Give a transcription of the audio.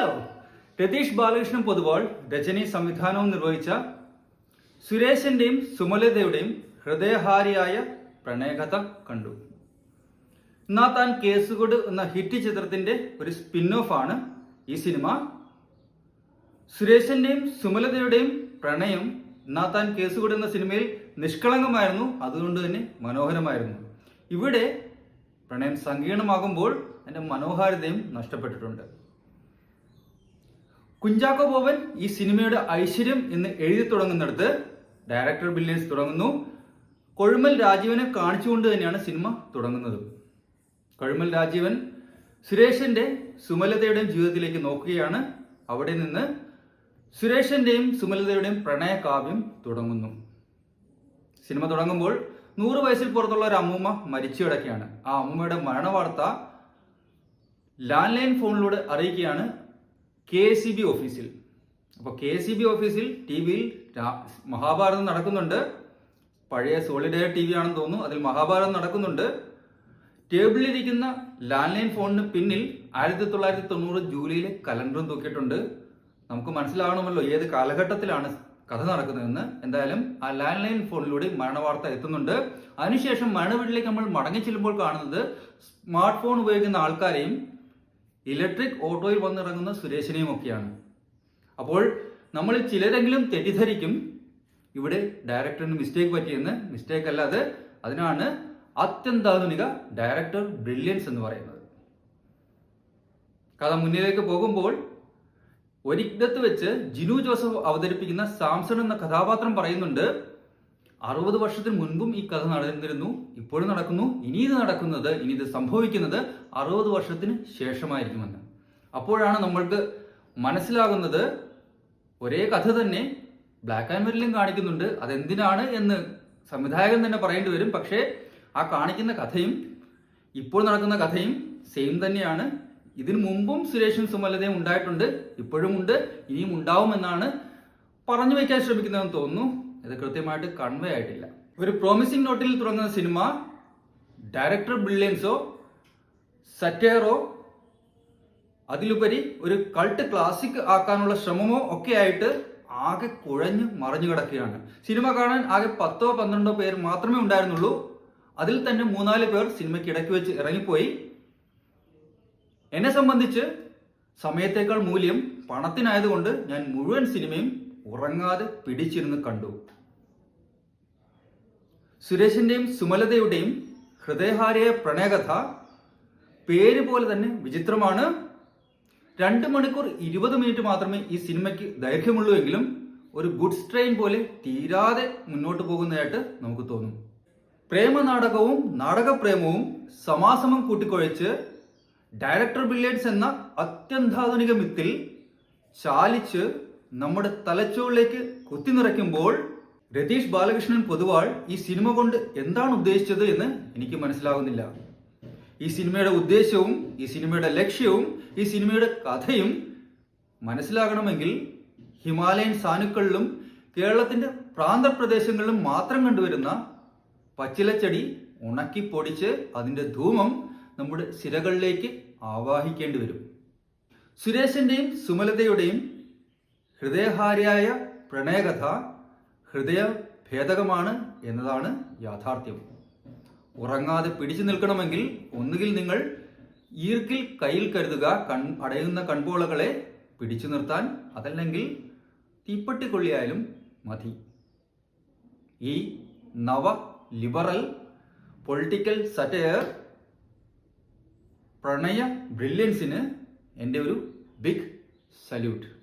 Hello Ratheesh Balakrishnan Poduval രചനയും സംവിധാനവും നിർവഹിച്ച സുരേഷിന്റെയും സുമലതയുടെയും ഹൃദയഹാരിയായ പ്രണയകഥ കണ്ടു. എന്നാ താൻ കേസുകൊട് എന്ന ഹിറ്റ് ചിത്രത്തിന്റെ ഒരു സ്പിൻ ഓഫ് ആണ് ഈ സിനിമ. സുരേഷിന്റെയും സുമലതയുടെയും പ്രണയം എന്നാ താൻ കേസുകൊട് എന്ന സിനിമയിൽ നിഷ്കളങ്കമായിരുന്നു അതുകൊണ്ട് തന്നെ മനോഹരമായിരുന്നു. ഇവിടെ പ്രണയം സങ്കീർണമാകുമ്പോൾ അതിന്റെ മനോഹാരിതയും നഷ്ടപ്പെട്ടിട്ടുണ്ട്. കുഞ്ചാക്കോ ബോബൻ ഈ സിനിമയുടെ ഐശ്വര്യം എന്ന് എഴുതി തുടങ്ങുന്നിടത്ത് ഡയറക്ടർ ബില്ലേഴ്സ് തുടങ്ങുന്നു. കൊഴുമൽ രാജീവനെ കാണിച്ചുകൊണ്ട് തന്നെയാണ് സിനിമ തുടങ്ങുന്നത്. കൊഴുമൽ രാജീവൻ സുരേഷിന്റെ സുമലതയുടെയും ജീവിതത്തിലേക്ക് നോക്കുകയാണ്. അവിടെ നിന്ന് സുരേഷിന്റെയും സുമലതയുടെയും പ്രണയകാവ്യം തുടങ്ങുന്നു. സിനിമ തുടങ്ങുമ്പോൾ നൂറ് വയസ്സിൽ പുറത്തുള്ള ഒരു അമ്മൂമ്മ മരിച്ചു കിടക്കുകയാണ്. ആ അമ്മൂമ്മയുടെ മരണവാർത്ത ലാൻഡ് ലൈൻ ഫോണിലൂടെ അറിയിക്കുകയാണ്. കെ സി ബി ഓഫീസിൽ. അപ്പോൾ കെ സി ബി ഓഫീസിൽ ടി വിയിൽ മഹാഭാരതം നടക്കുന്നുണ്ട്. പഴയ സോളിഡ് എയർ ടി വി ആണെന്ന് തോന്നുന്നു. അതിൽ മഹാഭാരതം നടക്കുന്നുണ്ട്. ടേബിളിലിരിക്കുന്ന ലാൻഡ് ലൈൻ ഫോണിന് പിന്നിൽ ആയിരത്തി തൊള്ളായിരത്തി തൊണ്ണൂറ് ജൂലൈയിലെ കലണ്ടറും തൂക്കിയിട്ടുണ്ട്. നമുക്ക് മനസ്സിലാവണമല്ലോ ഏത് കാലഘട്ടത്തിലാണ് കഥ നടക്കുന്നതെന്ന്. എന്തായാലും ആ ലാൻഡ് ലൈൻ ഫോണിലൂടെ മരണവാർത്ത എത്തുന്നുണ്ട്. അതിനുശേഷം മരണ വീട്ടിലേക്ക് നമ്മൾ മടങ്ങി ചെല്ലുമ്പോൾ കാണുന്നത് സ്മാർട്ട് ഫോൺ ഉപയോഗിക്കുന്ന ആൾക്കാരെയും ഇലക്ട്രിക് ഓട്ടോയിൽ വന്നിറങ്ങുന്ന സുരേഷിനെയും ഒക്കെയാണ്. അപ്പോൾ നമ്മൾ ചിലരെങ്കിലും തെറ്റിദ്ധരിക്കും. ഇവിടെ ഡയറക്ടറിന് മിസ്റ്റേക്ക് പറ്റിയെന്ന് മിസ്റ്റേക്ക് അല്ല അത് അതിനാണ് അത്യന്താധുനിക ഡയറക്ടർ ബ്രില്യൻസ് എന്ന് പറയുന്നത്. കഥ മുന്നിലേക്ക് പോകുമ്പോൾ ഒരിക്കത്ത് വെച്ച് ജിനു ജോസഫ് അവതരിപ്പിക്കുന്ന സാംസൺ എന്ന കഥാപാത്രം പറയുന്നുണ്ട്. അറുപത് വർഷത്തിന് മുൻപും ഈ കഥ നടന്നിരുന്നു. ഇപ്പോഴും നടക്കുന്നു. ഇനി ഇത് നടക്കുന്നത് ഇനി ഇത് സംഭവിക്കുന്നത് അറുപത് വർഷത്തിന് ശേഷമായിരിക്കുമെന്ന്. അപ്പോഴാണ് നമ്മൾക്ക് മനസ്സിലാകുന്നത് ഒരേ കഥ തന്നെ ബ്ലാക്ക് ആൻഡ് വൈറ്റിലും കാണിക്കുന്നുണ്ട്. അതെന്തിനാണ് എന്ന് സംവിധായകൻ തന്നെ പറയേണ്ടി വരും. പക്ഷേ ആ കാണിക്കുന്ന കഥയും ഇപ്പോൾ നടക്കുന്ന കഥയും സെയിം തന്നെയാണ്. ഇതിനു മുമ്പും സുരേഷും സുമലതയും ഉണ്ടായിട്ടുണ്ട്. ഇപ്പോഴും ഉണ്ട് ഇനിയും ഉണ്ടാവുമെന്നാണ് പറഞ്ഞു വയ്ക്കാൻ ശ്രമിക്കുന്നതെന്ന് തോന്നുന്നു. ഇത് കൃത്യമായിട്ട് കൺവേ ആയിട്ടില്ല. ഒരു പ്രോമിസിംഗ് നോട്ടിൽ തുടങ്ങുന്ന സിനിമ ഡയറക്ടർ ബ്രില്യൻസോ സറ്റേറോ അതിലുപരി ഒരു കൾട്ട് ക്ലാസിക് ആക്കാനുള്ള ശ്രമമോ ഒക്കെ ആയിട്ട് ആകെ കുഴഞ്ഞു മറിഞ്ഞു കിടക്കുകയാണ്. സിനിമ കാണാൻ ആകെ പത്തോ പന്ത്രണ്ടോ പേർ മാത്രമേ ഉണ്ടായിരുന്നുള്ളൂ. അതിൽ തന്നെ മൂന്നാൽ പേർ സിനിമയ്ക്ക് ഇടയ്ക്ക് വെച്ച് ഇറങ്ങിപ്പോയി. എന്നെ സംബന്ധിച്ച് സമയത്തേക്കാൾ മൂല്യം പണത്തിനായതുകൊണ്ട് ഞാൻ മുഴുവൻ സിനിമയും ഉറങ്ങാതെ പിടിച്ചിരുന്ന് കണ്ടു. സുരേഷിന്റെയും സുമലതയുടെയും ഹൃദയഹാരിയ പ്രണയകഥ പേര് പോലെ തന്നെ വിചിത്രമാണ്. രണ്ട് മണിക്കൂർ ഇരുപത് മിനിറ്റ് മാത്രമേ ഈ സിനിമയ്ക്ക് ദൈർഘ്യമുള്ളൂ എങ്കിലും ഒരു ഗുഡ്സ് ട്രെയിൻ പോലെ തീരാതെ മുന്നോട്ട് പോകുന്നതായിട്ട് നമുക്ക് തോന്നും. പ്രേമ നാടകവും നാടകപ്രേമവും സമാസമം കൂട്ടിക്കൊഴിച്ച് ഡയറക്ടർ ബില്ലേഡ്സ് എന്ന അത്യന്താധുനിക മിത്തിൽ ചാലിച്ച് നമ്മുടെ തലച്ചോറിലേക്ക് കുത്തി നിറയ്ക്കുമ്പോൾ രതീഷ് ബാലകൃഷ്ണൻ പൊതുവാൾ ഈ സിനിമ കൊണ്ട് എന്താണ് ഉദ്ദേശിച്ചത് എന്ന് എനിക്ക് മനസ്സിലാകുന്നില്ല ഈ സിനിമയുടെ ഉദ്ദേശവും ഈ സിനിമയുടെ ലക്ഷ്യവും ഈ സിനിമയുടെ കഥയും മനസ്സിലാകണമെങ്കിൽ ഹിമാലയൻ സാനുക്കളിലും കേരളത്തിന്റെ പ്രാന്തപ്രദേശങ്ങളിലും മാത്രം കണ്ടുവരുന്ന പച്ചിലച്ചെടി ഉണക്കി പൊടിച്ച് അതിന്റെ ധൂമം നമ്മുടെ സിരകളിലേക്ക് ആവാഹിക്കേണ്ടി വരും. സുരേഷിന്റെയും സുമലതയുടെയും ഹൃദയഹാരിയായ പ്രണയകഥ ഹൃദയ ഭേദകമാണ് എന്നതാണ് യാഥാർത്ഥ്യം. ഉറങ്ങാതെ പിടിച്ചു നിൽക്കണമെങ്കിൽ ഒന്നുകിൽ നിങ്ങൾ ഈർക്കിൽ കയ്യിൽ കരുതുക കൺ അടയുന്ന കൺപോളകളെ പിടിച്ചു നിർത്താൻ അതല്ലെങ്കിൽ തീപ്പട്ടിക്കൊള്ളിയായാലും മതി. ഈ നവ ലിബറൽ പൊളിറ്റിക്കൽ സറ്റയർ പ്രണയ ബ്രില്യൻസിന് എന്റെ ഒരു ബിഗ് സല്യൂട്ട്.